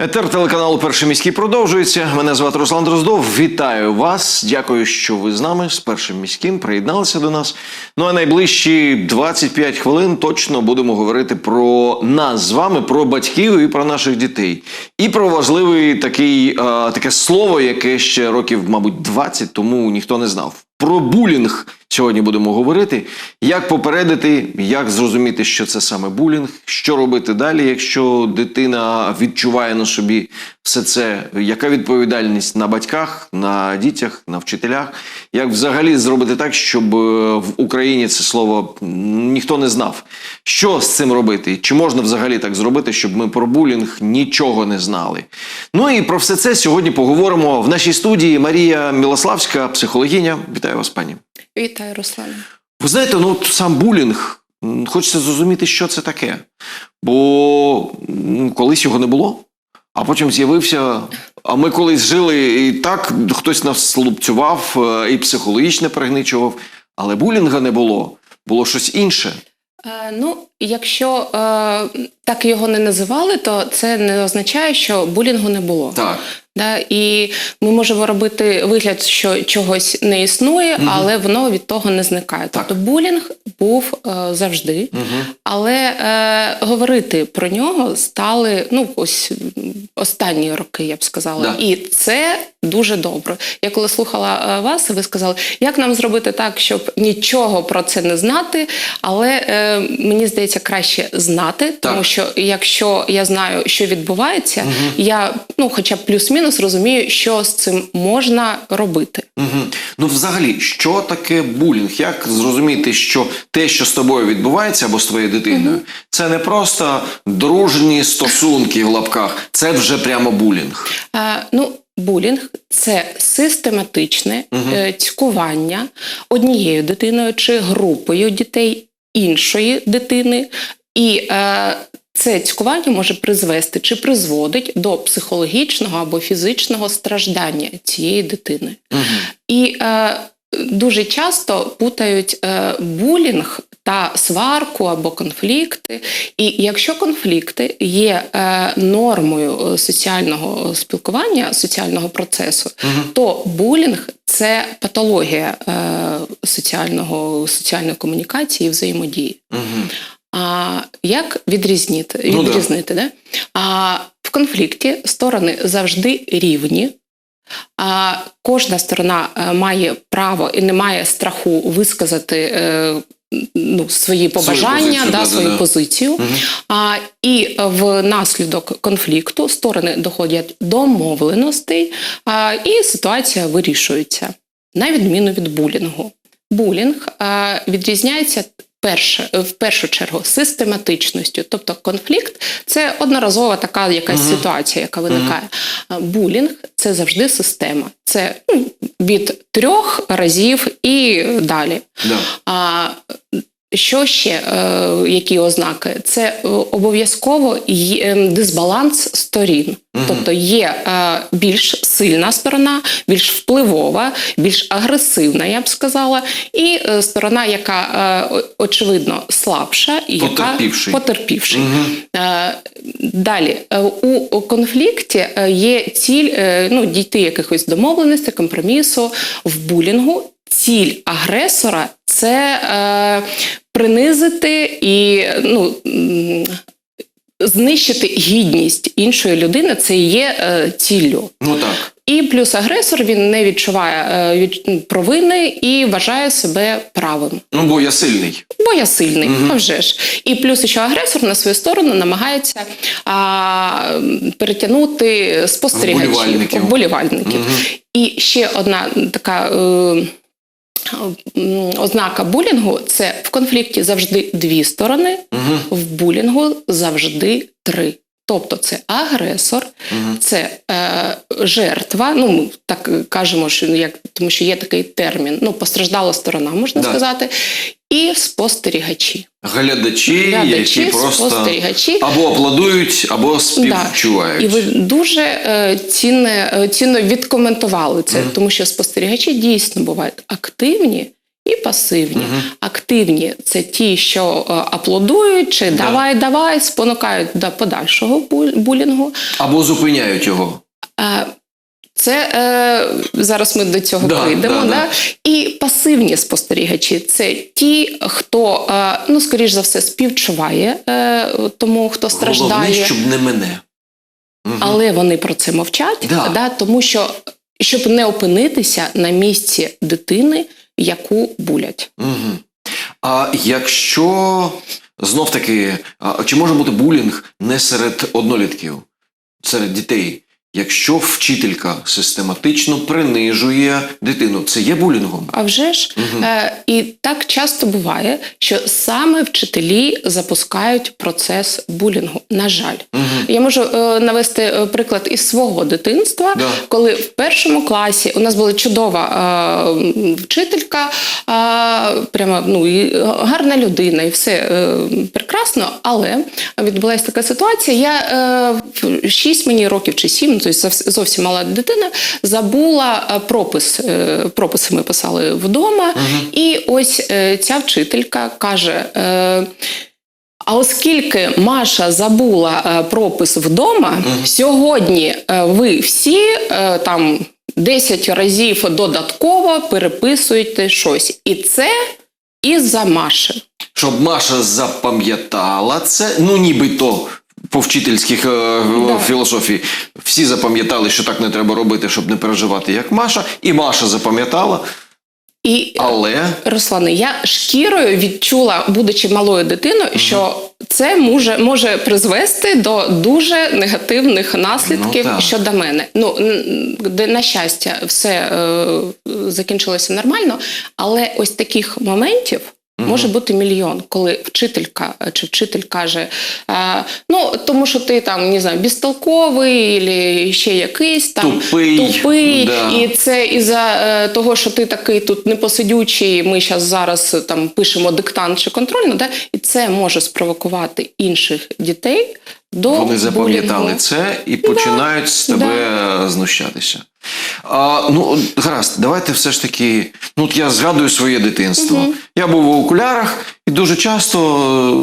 Етер телеканалу Перший міський продовжується. Мене звати Руслан Дроздов. Вітаю вас. Дякую, що ви з нами з першим міським приєдналися до нас. Ну а найближчі 25 хвилин точно будемо говорити про нас з вами, про батьків і про наших дітей. І про важливий такий, таке слово, яке ще років, мабуть, 20 тому ніхто не знав. Про булінг сьогодні будемо говорити. Як попередити, як зрозуміти, що це саме булінг, що робити далі, якщо дитина відчуває на собі все це, яка відповідальність на батьках, на дітях, на вчителях, як взагалі зробити так, щоб е, в Україні це слово ніхто не знав. Що з цим робити? Чи можна взагалі так зробити, щоб ми про булінг нічого не знали? Ну і про все це сьогодні поговоримо в нашій студії. Марія Мілославська, психологиня. Вітаю вас, пані. Вітаю, Руслане. Ви знаєте, ну от сам булінг, хочеться зрозуміти, що це таке. Бо колись його не було, а потім з'явився. А ми колись жили і так, хтось нас лупцював е, і психологічно пригничував, але булінга не було, було щось інше. Е, ну, якщо е, так його не називали, то це не означає, що булінгу не було. Так. Да? І ми можемо робити вигляд, що чогось не існує, Мгм. але воно від того не зникає. Так. Тобто булінг був е, завжди, Угу. але е, говорити про нього стали ну ось останні роки, я б сказала. Да. І це дуже добре. Я коли слухала е, вас, ви сказали, як нам зробити так, щоб нічого про це не знати. Але е, мені здається, краще знати, тому Так. що якщо я знаю, що відбувається, Мгм. я ну, хоча б плюс-мінус розумію, що з цим можна робити. Угу. Ну, взагалі, що таке булінг? Як зрозуміти, що те, що з тобою відбувається або з твоєю дитиною, це не просто дружні стосунки в лапках, це вже прямо булінг. Е, ну, булінг це систематичне е, цькування однією дитиною чи групою дітей іншої дитини. І е, це цькування може призвести чи призводить до психологічного або фізичного страждання цієї дитини. Угу. І е, дуже часто путають е, булінг та сварку або конфлікти. І якщо конфлікти є е, нормою е, соціального спілкування, соціального процесу, Угу. то булінг це патологія е, соціального, соціальної комунікації і взаємодії. Угу. А як відрізнити? Ну да. да? А, в конфлікті сторони завжди рівні. А, кожна сторона е, має право і не має страху висказати е, ну, свої побажання, позицію, да, свою позицію. Угу. А, і внаслідок конфлікту сторони доходять до домовленостей, а, і ситуація вирішується на відміну від булінгу. Булінг а, відрізняється перше, в першу чергу систематичністю. Тобто конфлікт це одноразова така якась Мгм. ситуація, яка виникає. А Булінг це завжди система. Це ну, від трьох разів і далі. Да. А що ще, е, які ознаки? Це е, обов'язково ем, дисбаланс сторін. Мгм. Тобто є е, більш сильна сторона, більш впливова, більш агресивна, я б сказала, і сторона, яка очевидно слабша і Потерпівший. яка потерпівший. Угу. Далі у конфлікті є ціль ну, дійти якихось домовленостей, компромісу в булінгу. Ціль агресора це е, принизити і ну, знищити гідність іншої людини. Це і є е, ціллю. Ну так. І плюс агресор він не відчуває е, від провини і вважає себе правим. Ну, бо я сильний. Бо я сильний, Мгм. а вже ж. І плюс, що агресор на свою сторону намагається а, перетягнути спостерігачів, Вболівальників. вболівальників. Угу. І ще одна така. Е, Ознака булінгу це в конфлікті завжди дві сторони, Угу. в булінгу завжди три. Тобто це агресор, Угу. це е, жертва. Ну ми так кажемо, що ну, як тому, що є такий термін. Ну, постраждала сторона, можна Да. сказати, і спостерігачі. Глядачі, Глядачі, які просто спостерігачі. або аплодують, або співчувають. І ви дуже е, цінне, е, цінно відкоментували це, Мгм. тому що спостерігачі дійсно бувають активні і пасивні. Активні це ті, що е, аплодують, чи давай, давай, спонукають до подальшого булінгу. Або зупиняють його. Е, Це е, зараз ми до цього Да, прийдемо. да, Да, да. І пасивні спостерігачі це ті, хто е, ну скоріш за все співчуває тому, хто Головне, страждає, щоб не мене. Мгм. але вони про це мовчать, Да. да, тому що щоб не опинитися на місці дитини, яку булять. Угу. А якщо знов таки, чи може бути булінг не серед однолітків, серед дітей? Якщо вчителька систематично принижує дитину, це є булінгом? А вже ж Мгм. е, і так часто буває, що саме вчителі запускають процес булінгу. На жаль, Мгм. я можу е, навести е, приклад із свого дитинства, Да. коли в першому класі у нас була чудова е, вчителька, е, прямо ну і гарна людина, і все е, прекрасно. Але відбулася така ситуація. Я е, в 6 мені років чи 7, тобто зовс- зовсім мала дитина, забула е, пропис. е, Прописи ми писали вдома, і ось е, ця вчителька каже. а оскільки Маша забула пропис вдома, сьогодні е, ви всі там 10 разів додатково переписуєте щось. І це із-за Маші. Щоб Маша запам'ятала це, ну нібито по вчительських е, Да. філософії, всі запам'ятали, що так не треба робити, щоб не переживати, як Маша, і Маша запам'ятала, І але Руслане, я шкірою відчула, будучи малою дитиною, що це може, може призвести до дуже негативних наслідків Ну, щодо мене. Ну на щастя, все е, закінчилося нормально, але ось таких моментів. Може бути мільйон, коли вчителька е, чи вчитель каже: ну тому що ти там не знаю, безтолковий, або ще якийсь там Тупий, тупий да. і це із-за е, того, що ти такий тут непосидючий, ми зараз зараз е, там пишемо диктант чи контрольно, да? і це може спровокувати інших дітей до вони запам'ятали булінгу. це і починають з тебе знущатися. А, ну, гаразд, давайте все ж таки. Ну, от я згадую своє дитинство. Я був у окулярах і дуже часто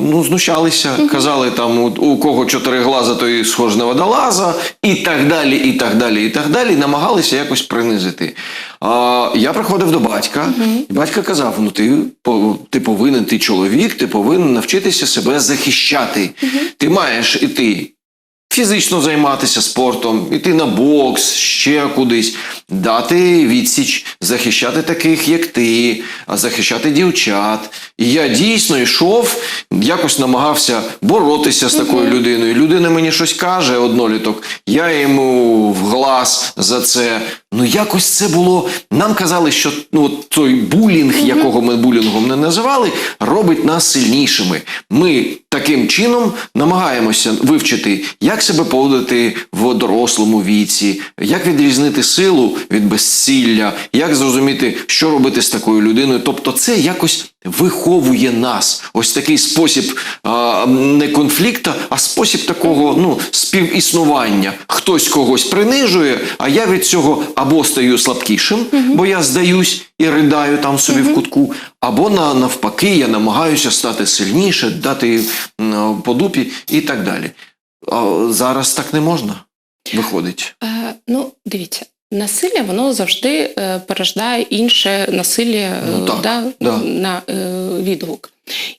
ну, знущалися, казали там, у, у кого чотири глаза, той схож на водолаза, і так далі, і так далі, і так далі. Намагалися якось принизити. А, я приходив до батька, і батько казав: ну ти, по- ти повинен, ти чоловік, ти повинен навчитися себе захищати. Ти маєш іти фізично займатися спортом, іти на бокс, ще кудись, дати відсіч, захищати таких, як ти, а захищати дівчат. І я дійсно йшов, якось намагався боротися з такою людиною. Людина мені щось каже, одноліток, я йому в глаз за це. Ну, якось це було. Нам казали, що ну, той булінг, якого ми булінгом не називали, робить нас сильнішими. Ми таким чином намагаємося вивчити, як себе поводити в дорослому віці, як відрізнити силу від безсилля, як зрозуміти, що робити з такою людиною. Тобто, це якось виховує нас. Ось такий спосіб а, не конфлікта, а спосіб такого ну, співіснування. Хтось когось принижує, а я від цього або стаю слабкішим, бо я здаюсь і ридаю там собі в кутку, або на, навпаки, я намагаюся стати сильніше, дати по дупі і так далі. А зараз так не можна. Виходить. Е, ну, дивіться. Насилля воно завжди е, порождає інше насилля е, Ну, так, да, да. на е, відгук.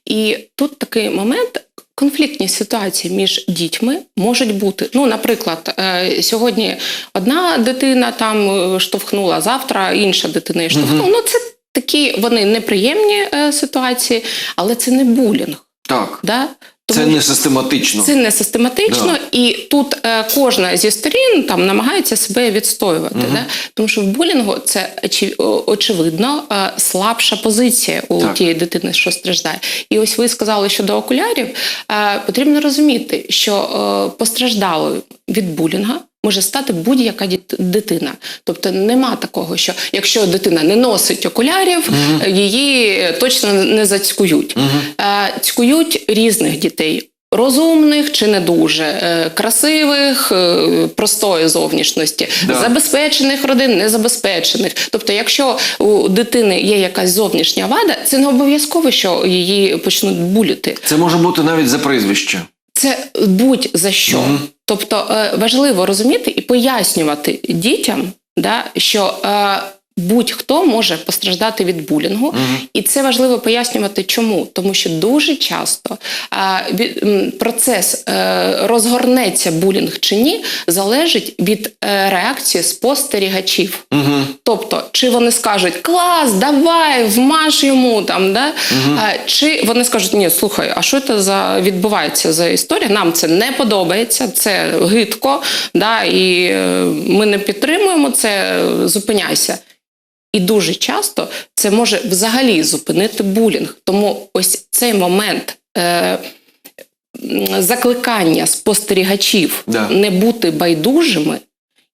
І тут такий момент. Конфліктні ситуації між дітьми можуть бути. Ну, наприклад, е, сьогодні одна дитина там е, штовхнула, завтра інша дитина її штовхнула. Ну, це такі вони неприємні е, ситуації, але це не булінг. Так, Да? Це не систематично. Це не систематично, Да. і тут е, кожна зі сторін там намагається себе відстоювати. Да? Тому що в булінгу це очевидно е, слабша позиція у Так. тієї дитини, що страждає. І ось ви сказали щодо окулярів. Е, потрібно розуміти, що е, постраждалою від булінга. Може стати будь-яка дитина, тобто нема такого, що якщо дитина не носить окулярів, е, її точно не зацькують. Е, Цькують різних дітей. Розумних чи не дуже, е, красивих, е, простої зовнішності, Да. забезпечених родин, незабезпечених. Тобто, якщо у дитини є якась зовнішня вада, це не обов'язково, що її почнуть булити. Це може бути навіть за прізвище. Це будь за що. Мгм. Тобто е, важливо розуміти і пояснювати дітям, да, що е, будь-хто може постраждати від булінгу, і це важливо пояснювати, чому. Тому що дуже часто від, м, процес е, розгорнеться булінг чи ні, залежить від е, реакції спостерігачів. Угу. Тобто, чи вони скажуть клас, давай, вмаж йому там, да? а, чи вони скажуть, ні, слухай, а що це за відбувається за історія? Нам це не подобається, це гидко, да? і е, ми не підтримуємо це, зупиняйся. І дуже часто це може взагалі зупинити булінг. Тому ось цей момент. Е, Закликання спостерігачів Да. не бути байдужими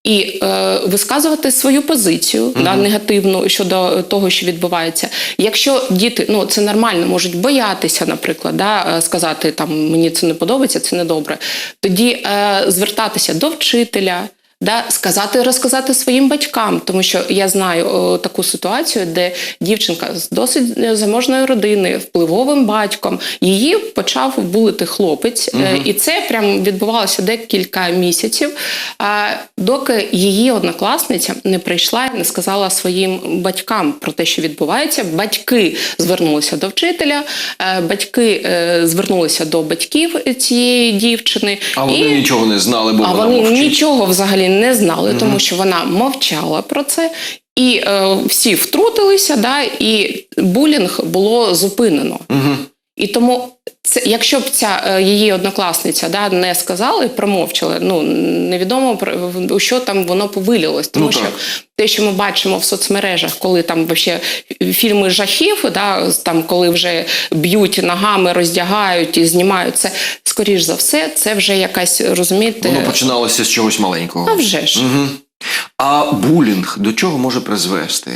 і е, висказувати свою позицію да, негативну щодо того, що відбувається. Якщо діти, ну це нормально, можуть боятися, наприклад, да, е, сказати там мені це не подобається, це не добре. Тоді е, звертатися до вчителя. Да, сказати, розказати своїм батькам, тому що я знаю о, таку ситуацію, де дівчинка з досить е, заможної родини, впливовим батьком, її почав булити хлопець, е, і це прям відбувалося декілька місяців, а, доки її однокласниця не прийшла і не сказала своїм батькам про те, що відбувається. Батьки звернулися до вчителя, е, батьки е, звернулися до батьків цієї дівчини. А вони і... нічого не знали, бо А вона вони мовчить. нічого взагалі не знали, тому що вона мовчала про це. І е, всі втрутилися, да, і булінг було зупинено. Угу. І тому, це, якщо б ця е, її однокласниця да, не сказала і промовчала, ну невідомо у що там воно повилілось. Тому Ну, що те, що ми бачимо в соцмережах, коли там вообще фільми жахів, да, там коли вже б'ють ногами, роздягають і знімають це, скоріш за все, це вже якась розумієте. Воно починалося з чогось маленького. А вже ж. Угу. А булінг до чого може призвести?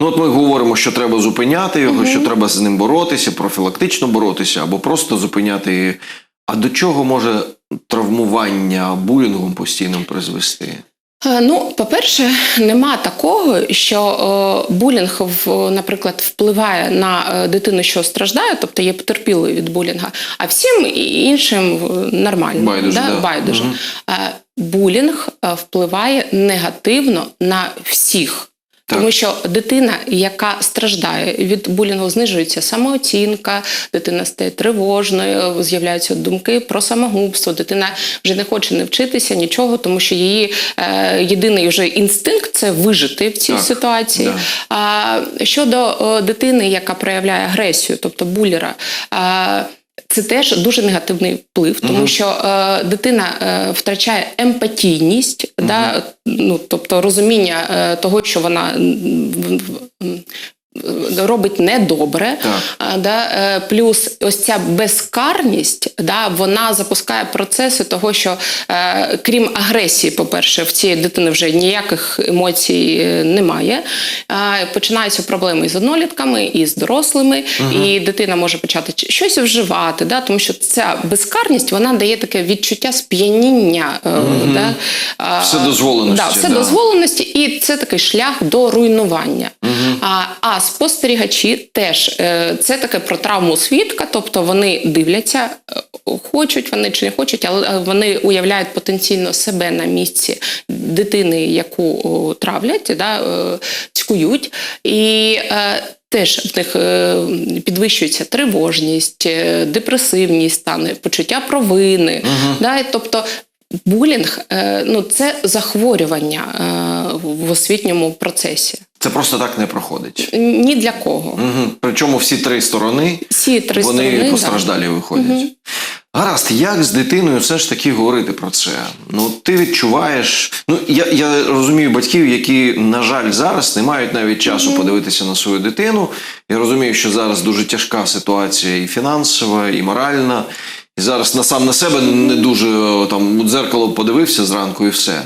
Ну, от ми говоримо, що треба зупиняти його, що треба з ним боротися, профілактично боротися, або просто зупиняти. А до чого може травмування булінгом постійним призвести? Е, Ну, по-перше, нема такого, що е, булінг, в, наприклад, впливає на е, дитину, що страждає, тобто є потерпілою від булінга, а всім іншим нормально. Байдуже, да. Байдуже. Мгм. Е, Булінг впливає негативно на всіх. Так. Тому що дитина, яка страждає від булінгу, знижується самооцінка, дитина стає тривожною, з'являються думки про самогубство. Дитина вже не хоче не вчитися нічого, тому що її е, єдиний вже інстинкт це вижити в цій Так, ситуації. да. А щодо о, дитини, яка проявляє агресію, тобто буліра. А, це теж дуже негативний вплив, тому що е, дитина е, втрачає емпатійність, да, ну, тобто розуміння е, того, що вона робить недобре. Так. Да, е, плюс ось ця безкарність, да, вона запускає процеси того, що е, крім агресії, по-перше, в цієї дитини вже ніяких емоцій е, немає. Починаються проблеми із однолітками, і з дорослими, і дитина може почати щось вживати, да, тому що ця безкарність вона дає таке відчуття сп'яніння. е, Да, а, Вседозволеності, Да, да. вседозволеності, і це такий шлях до руйнування. А, а спостерігачі теж е, це таке про травму свідка, тобто вони дивляться, е, хочуть вони чи не хочуть, але е, вони уявляють потенційно себе на місці дитини, яку травлять, да, цькують. І Теж в них підвищується тривожність, депресивність стане, почуття провини. Да, тобто булінг ну, це захворювання в освітньому процесі. Це просто так не проходить. Ні для кого. Угу. Причому всі три сторони Всі три вони сторони. да. постраждалі виходять. Гаразд, як з дитиною все ж таки говорити про це? Ну, ти відчуваєш. Ну, я, я розумію батьків, які, на жаль, зараз не мають навіть часу подивитися на свою дитину. Я розумію, що зараз дуже тяжка ситуація і фінансова, і моральна. І зараз на сам на себе не дуже там у дзеркало подивився зранку і все.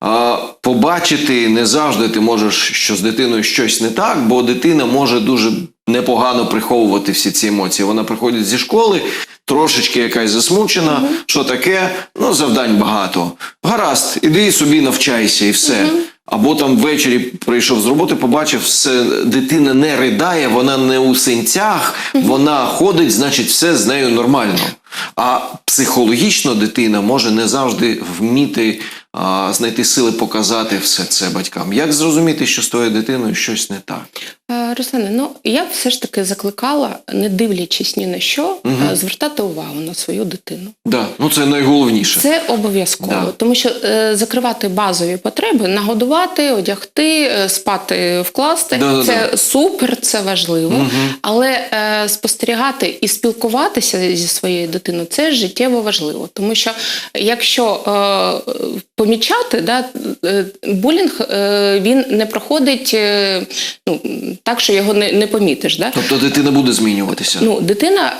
А побачити не завжди ти можеш, що з дитиною щось не так, бо дитина може дуже непогано приховувати всі ці емоції. Вона приходить зі школи, трошечки якась засмучена. Що таке? Ну, завдань багато. Гаразд, іди собі навчайся і все. Або там ввечері прийшов з роботи, побачив, все, дитина не ридає, вона не у синцях, вона ходить, значить, все з нею нормально. А психологічно дитина може не завжди вміти знайти сили показати все це батькам. Як зрозуміти, що з твоєю дитиною щось не так? Е, Руслане, ну я б все ж таки закликала, не дивлячись ні на що, е, звертати увагу на свою дитину. Да, ну це найголовніше. Це обов'язково, Да. тому що е, закривати базові потреби, нагодувати, одягти, е, спати, вкласти Да-да-да. це супер, це важливо. Але е, спостерігати і спілкуватися зі своєю дитиною це життєво важливо. Тому що якщо е, помічати, да, е, булінг е, він не проходить е, ну, так, що його не, не помітиш. Да? Тобто дитина буде змінюватися. Ну, дитина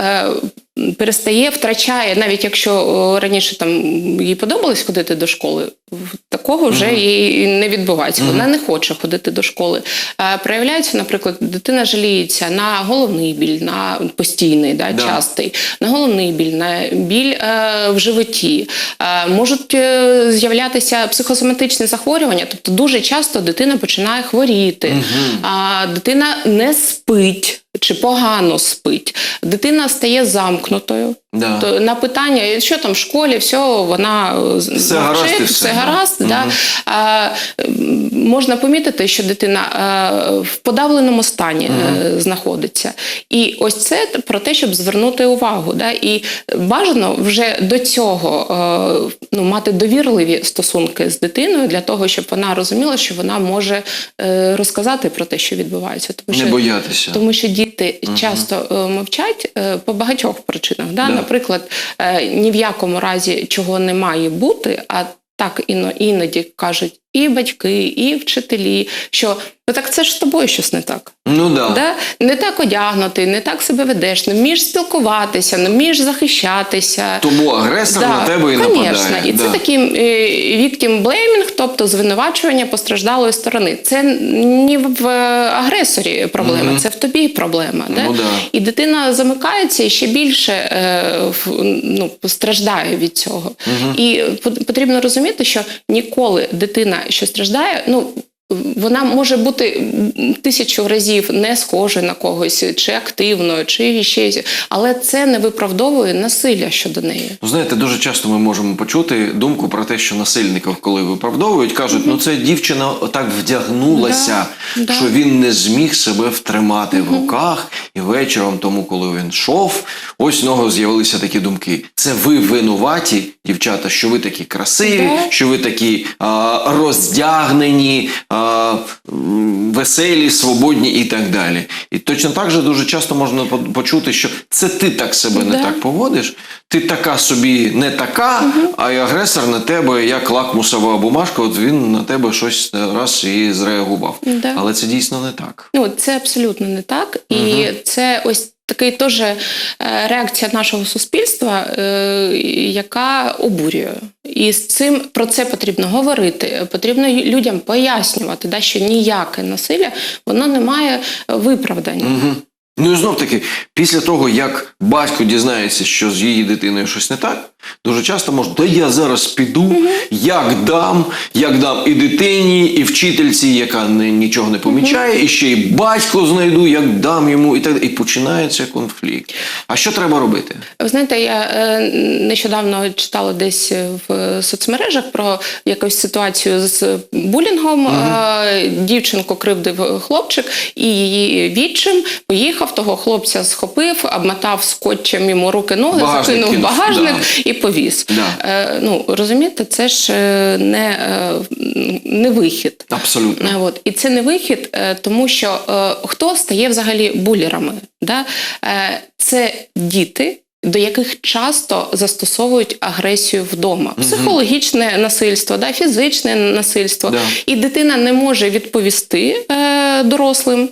перестає, втрачає, навіть якщо раніше там їй подобалось ходити до школи, такого вже їй не відбувається. Вона не хоче ходити до школи. Е, проявляється, наприклад, дитина жаліється на головний біль, на постійний, да, Да. частий, на головний біль, на біль е, в животі. Е, можуть е, з'являтися психосоматичні захворювання, тобто дуже часто дитина починає хворіти, а, дитина не спить. Чи погано спить, дитина стає замкнутою. Да. То на питання, що там в школі, все, вона е, Все гаразд все, все да. гаразд. Да. А, можна помітити, що дитина е, в подавленому стані е, знаходиться. І ось це про те, щоб звернути увагу. Да. І бажано вже до цього е, ну, мати довірливі стосунки з дитиною для того, щоб вона розуміла, що вона може е, розказати про те, що відбувається. Тому Не що боятися. тому що діти часто е, мовчать е, по багатьох причинах. Да? Наприклад, е, ні в якому разі чого не має бути, а так іно, іноді кажуть і батьки, і вчителі, що ну так це ж з тобою щось не так. Ну да. Да? Не так одягнутий, не так себе ведеш, не вмієш спілкуватися, не вмієш захищатися. Тому агресор на тебе і конечно. нападає. І це Да. такий victim blaming, тобто звинувачування постраждалої сторони. Це не в агресорі проблема, це в тобі проблема. Да? Ну да. І дитина замикається і ще більше е, ну, страждає від цього. І потрібно розуміти, що ніколи дитина, що страждає, ну. Вона може бути тисячу разів не схожою на когось, чи активною, чи ще, але це не виправдовує насилля щодо неї. Ну, знаєте, дуже часто ми можемо почути думку про те, що насильників, коли виправдовують, кажуть, ну це дівчина так вдягнулася, Да, да. що він не зміг себе втримати в руках, і вечором, тому коли він йшов, ось нього з'явилися такі думки. Це ви винуваті, дівчата, що ви такі красиві, Да. що ви такі а, роздягнені, а, веселі, свободні і так далі. І точно так же дуже часто можна почути, що це ти так себе не Да. так поводиш, ти така собі не така, а й агресор на тебе як лакмусова бумажка, от він на тебе щось раз і зреагував. Да. Але це дійсно не так. Ну, це абсолютно не так. І це ось такий теж е, реакція нашого суспільства, е, яка обурює. І з цим про це потрібно говорити. Потрібно людям пояснювати, да, що ніяке насилля воно не має виправдання. Угу. Ну і знов таки, після того, як батько дізнається, що з її дитиною щось не так, дуже часто може, да я зараз піду, як дам, як дам і дитині, і вчительці, яка не, нічого не помічає, і ще й батько знайду, як дам йому, і так. І починається конфлікт. А що треба робити? Ви знаєте, я е, нещодавно читала десь в соцмережах про якусь ситуацію з булінгом. Е, Дівчинку кривдив хлопчик, і її відчим поїхав, того хлопця схопив, обмотав скотчем йому руки, ноги, Багажник закинув кинув, багажник да. і повіз. Да. Е, ну розумієте, це ж е, не, е, не вихід. Абсолютно. Е, От. І це не вихід, тому що е, хто стає взагалі булерами? Да? Е, Це діти. До яких часто застосовують агресію вдома, психологічне насильство, да, фізичне насильство, Да. і дитина не може відповісти е, дорослим,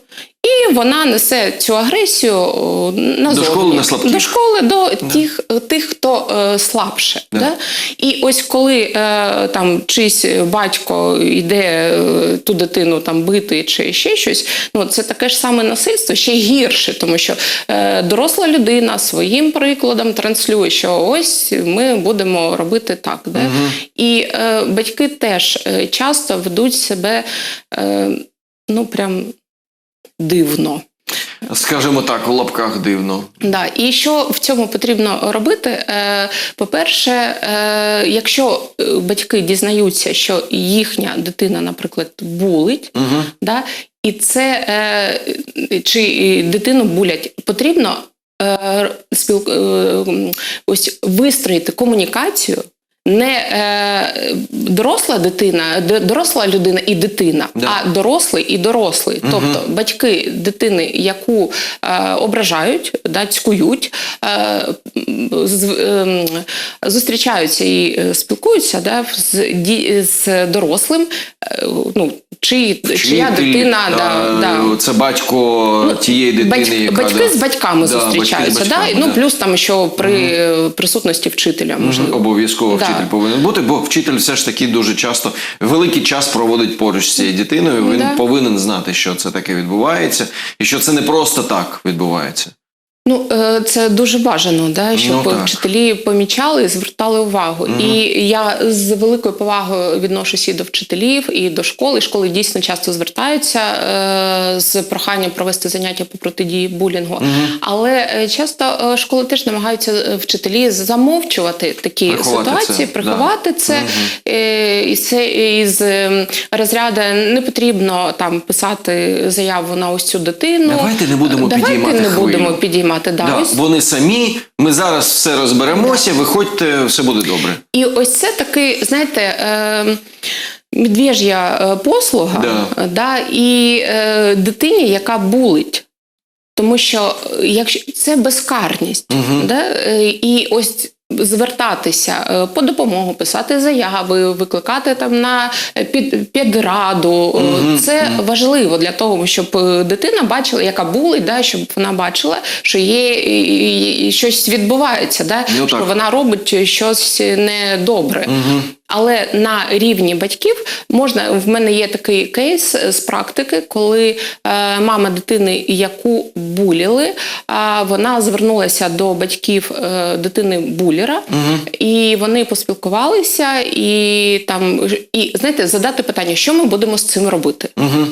І вона несе цю агресію о, назовні. школи на слабких. До школи до тих, тих, хто е, слабше. Да. Да. І ось коли е, там чийсь батько йде е, ту дитину там бити чи ще щось, ну це таке ж саме насильство, ще гірше, тому що е, доросла людина своїм прикладом транслює, що ось ми будемо робити так. Да? І е, батьки теж е, часто ведуть себе е, ну прям дивно. Скажімо так, у лапках дивно. Да, і що в цьому потрібно робити? Е, По-перше, е, якщо е, батьки дізнаються, що їхня дитина, наприклад, булить, Угу. да, і це чи дитину булять, потрібно ось вистроїти комунікацію. Не е, доросла дитина, доросла людина і дитина, Да. а дорослий і дорослий. Тобто батьки дитини, яку е, ображають, да, цькують, е, з, е, зустрічаються і е, спілкуються да, з, ді- з дорослим, ну, чи, чия дитина. да, да. Це батько тієї дитини, Батьк- яка батьки да. з батьками Да, батьки з зустрічаються, батьками, да? ну плюс там, що при е, присутності вчителя можливо. Обов'язково Да. вчитель повинен бути, бо вчитель все ж таки дуже часто великий час проводить поруч з цією дитиною. Він Да. повинен знати, що це таке відбувається, і що це не просто так відбувається. Ну е, це дуже бажано, да, щоб Ну, вчителі помічали і звертали увагу. І я з великою повагою відношуся і до вчителів, і до школи. Школи дійсно часто звертаються е, з проханням провести заняття по протидії булінгу. Але е, часто е, школи теж намагаються вчителі замовчувати такі Приховати ситуації, це, приховати це. Е, І це із розряду не потрібно там писати заяву на ось цю дитину. Давайте не будемо Давайте підіймати не хвилю. будемо підіймати. Да, Да, ось. Вони самі, ми зараз все розберемося, виходьте, все буде добре. І ось це такий, знаєте, е, медвеж'я е, послуга, Да. да, і е, дитині, яка булить. Тому що е, якщо це безкарність, угу. да, е, і ось звертатися е, по допомогу, писати заяви, викликати там на під, підраду, Мгм, це важливо для того, щоб е, дитина бачила, яка була, да, щоб вона бачила, що є і- і- і щось відбувається, да, Ну, що вона робить щось недобре. Угу. Але на рівні батьків можна в мене є такий кейс е, з практики, коли е, мама дитини, яку буліли, а вона звернулася до батьків е, дитини буліра, і вони поспілкувалися, і там і знаєте, задати питання, що ми будемо з цим робити. Угу.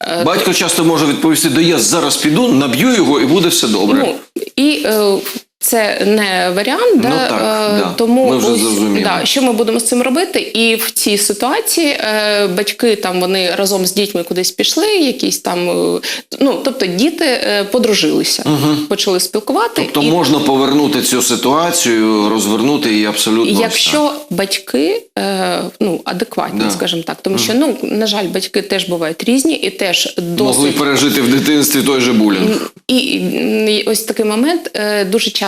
Е, Батько часто може відповісти: да я зараз піду, наб'ю його і буде все добре. Ну, і е, це не варіант, да, Ну, так, е, да. тому Ми вже ось, да, що ми будемо з цим робити. І в цій ситуації е, батьки там вони разом з дітьми кудись пішли, якісь там, е, ну тобто діти е, подружилися, почали спілкувати. Тобто і можна повернути цю ситуацію, розвернути її абсолютно. ось Якщо батьки е, ну адекватні, Да. скажімо так, тому що ну на жаль, батьки теж бувають різні і теж досить могли пережити в дитинстві той же булінг. І, і ось такий момент е, дуже часто,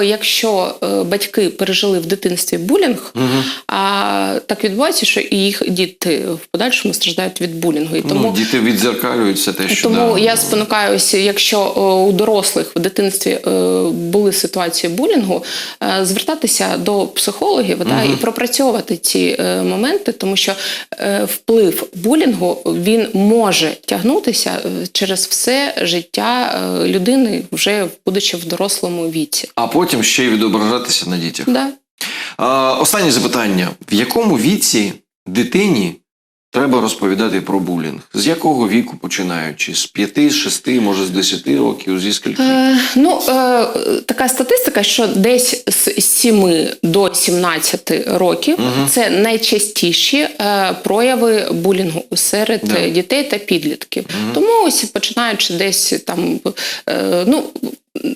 е, якщо е, батьки пережили в дитинстві булінг, а так відбувається, що і їх діти в подальшому страждають від булінгу. І тому Ну, діти відзеркалюють все те, що тому да. я спонукаюся, якщо е, у дорослих в дитинстві були ситуації булінгу, звертатися до психологів да, і пропрацьовувати ці моменти, тому що вплив булінгу він може тягнутися через все життя людини, вже будучи в дорослому віці. А потім ще й відображатися на дітях. Да. А, останнє запитання: в якому віці дитині треба розповідати про булінг? З якого віку починаючи? З 5, з 6, може з 10 років, зі скільки? Е, ну, е, така статистика, що десь з 7 до 17 років це найчастіші е, прояви булінгу серед Да. дітей та підлітків. Тому ось починаючи десь там, е, ну.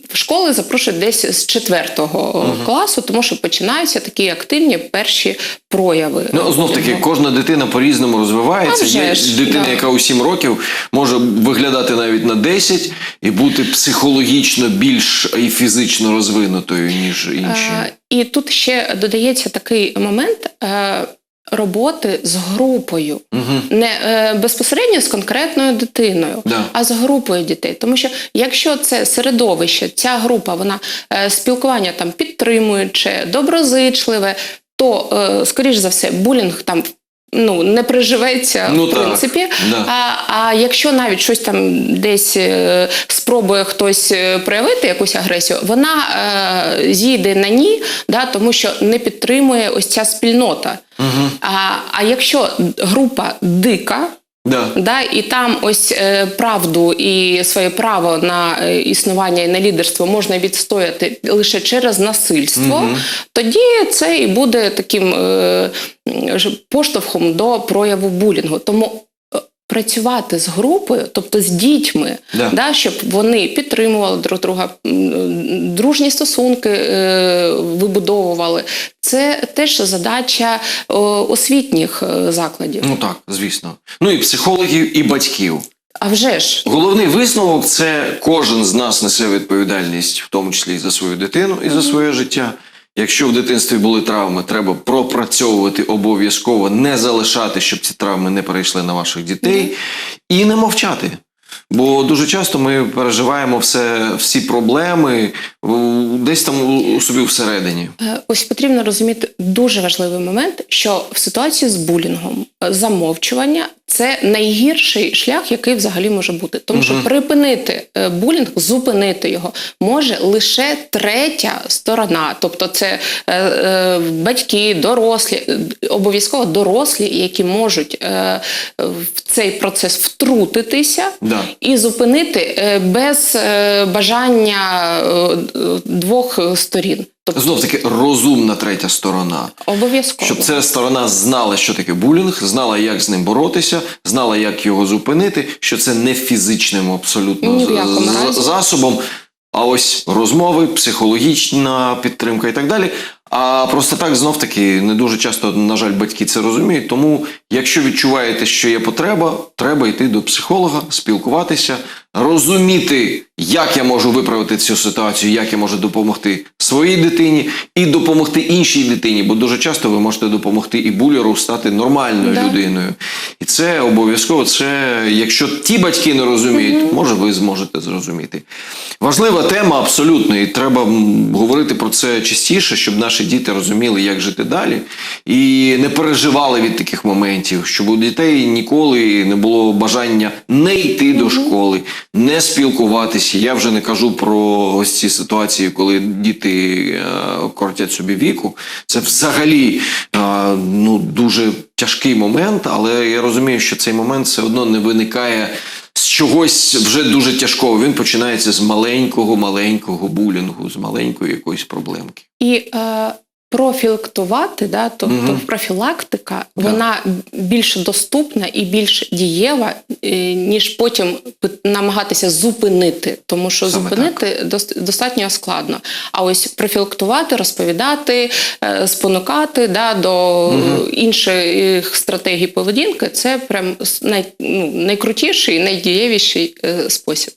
В школи запрошують десь з четвертого класу, тому що починаються такі активні перші прояви. Ну, знов таки, кожна дитина по-різному розвивається. Вже Є дитина, да. яка у 7 років може виглядати навіть на 10 і бути психологічно більш і фізично розвинутою, ніж інші. Е, І тут ще додається такий момент. Роботи з групою, Угу. не е, безпосередньо з конкретною дитиною, Да. а з групою дітей. Тому що якщо це середовище, ця група, вона е, спілкування там підтримуюче, доброзичливе, то е, скоріш за все булінг там. Ну, не приживеться Ну, в так. Да. А, а якщо навіть щось там десь е, спробує хтось е, проявити якусь агресію, вона е, зійде на ні, да, тому що не підтримує ось ця спільнота. Угу. А, а якщо група дика, Да. да, і там ось е, правду і своє право на е, існування і на лідерство можна відстояти лише через насильство, угу. тоді це і буде таким е, поштовхом до прояву булінгу. Тому працювати з групою, тобто з дітьми, Да. да, щоб вони підтримували друг друга, дружні стосунки е, вибудовували. Це теж задача е, освітніх закладів. Ну так, звісно. Ну і психологів, і батьків. А вже ж. Головний висновок це кожен з нас несе відповідальність, в тому числі і за свою дитину і за своє життя. Якщо в дитинстві були травми, треба пропрацьовувати обов'язково, не залишати, щоб ці травми не перейшли на ваших дітей, і не мовчати. Бо дуже часто ми переживаємо все, всі проблеми десь там у- собі всередині. Е, Ось потрібно розуміти дуже важливий момент, що в ситуації з булінгом е, замовчування це найгірший шлях, який взагалі може бути. Тому що припинити е, булінг, зупинити його може лише третя сторона, тобто це е, е, батьки, дорослі, обов'язково дорослі, які можуть е, в цей процес втрутитися Да. і зупинити е, без е, бажання е, двох сторін. Тобто Знов таки розумна третя сторона. обов'язково. Щоб ця сторона знала, що таке булінг, знала, як з ним боротися, знала, як його зупинити, що це не фізичним абсолютно засобом, а ось розмови, психологічна підтримка і так далі. А просто так знов таки не дуже часто, на жаль, батьки це розуміють. Тому, якщо відчуваєте, що є потреба, треба йти до психолога, спілкуватися, розуміти, як я можу виправити цю ситуацію, як я можу допомогти своїй дитині і допомогти іншій дитині, бо дуже часто ви можете допомогти і булеру стати нормальною Да. людиною. І це обов'язково, це якщо ті батьки не розуміють, може ви зможете зрозуміти. Важлива тема абсолютно, і треба говорити про це частіше, щоб наші діти розуміли, як жити далі, і не переживали від таких моментів, щоб у дітей ніколи не було бажання не йти до школи, не спілкуватися. Я вже не кажу про ось ці ситуації, коли діти е, кортять собі віку. Це взагалі е, ну, дуже тяжкий момент, але я розумію, що цей момент все одно не виникає з чогось вже дуже тяжкого. Він починається з маленького, маленького булінгу, з маленької якоїсь проблемки. І е, профілактувати, да, тобто Мгм. профілактика, Да. вона більш доступна і більш дієва, е, ніж потім намагатися зупинити, тому що Саме зупинити дос- достатньо складно. А ось профілактувати, розповідати, е, спонукати да, до Мгм. інших стратегій поведінки це прям най, ну, найкрутіший, найдієвіший е, спосіб.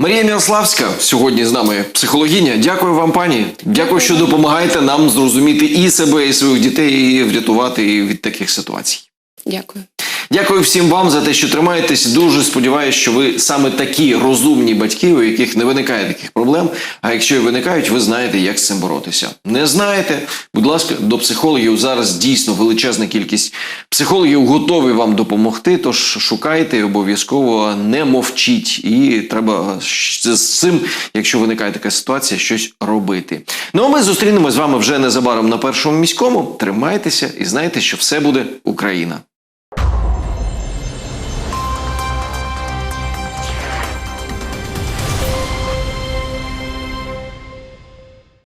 Марія Мірославська сьогодні з нами психологиня. Дякую вам, пані. Дякую, що допомагаєте нам зрозуміти і себе, і своїх дітей, і врятувати від таких ситуацій. Дякую. Дякую всім вам за те, що тримаєтесь. Дуже сподіваюся, що ви саме такі розумні батьки, у яких не виникає таких проблем. А якщо і виникають, ви знаєте, як з цим боротися. Не знаєте? Будь ласка, до психологів зараз дійсно величезна кількість психологів готові вам допомогти. Тож шукайте обов'язково не мовчіть. І треба з цим, якщо виникає така ситуація, щось робити. Ну а ми зустрінемось з вами вже незабаром на першому міському. Тримайтеся і знайте, що все буде Україна.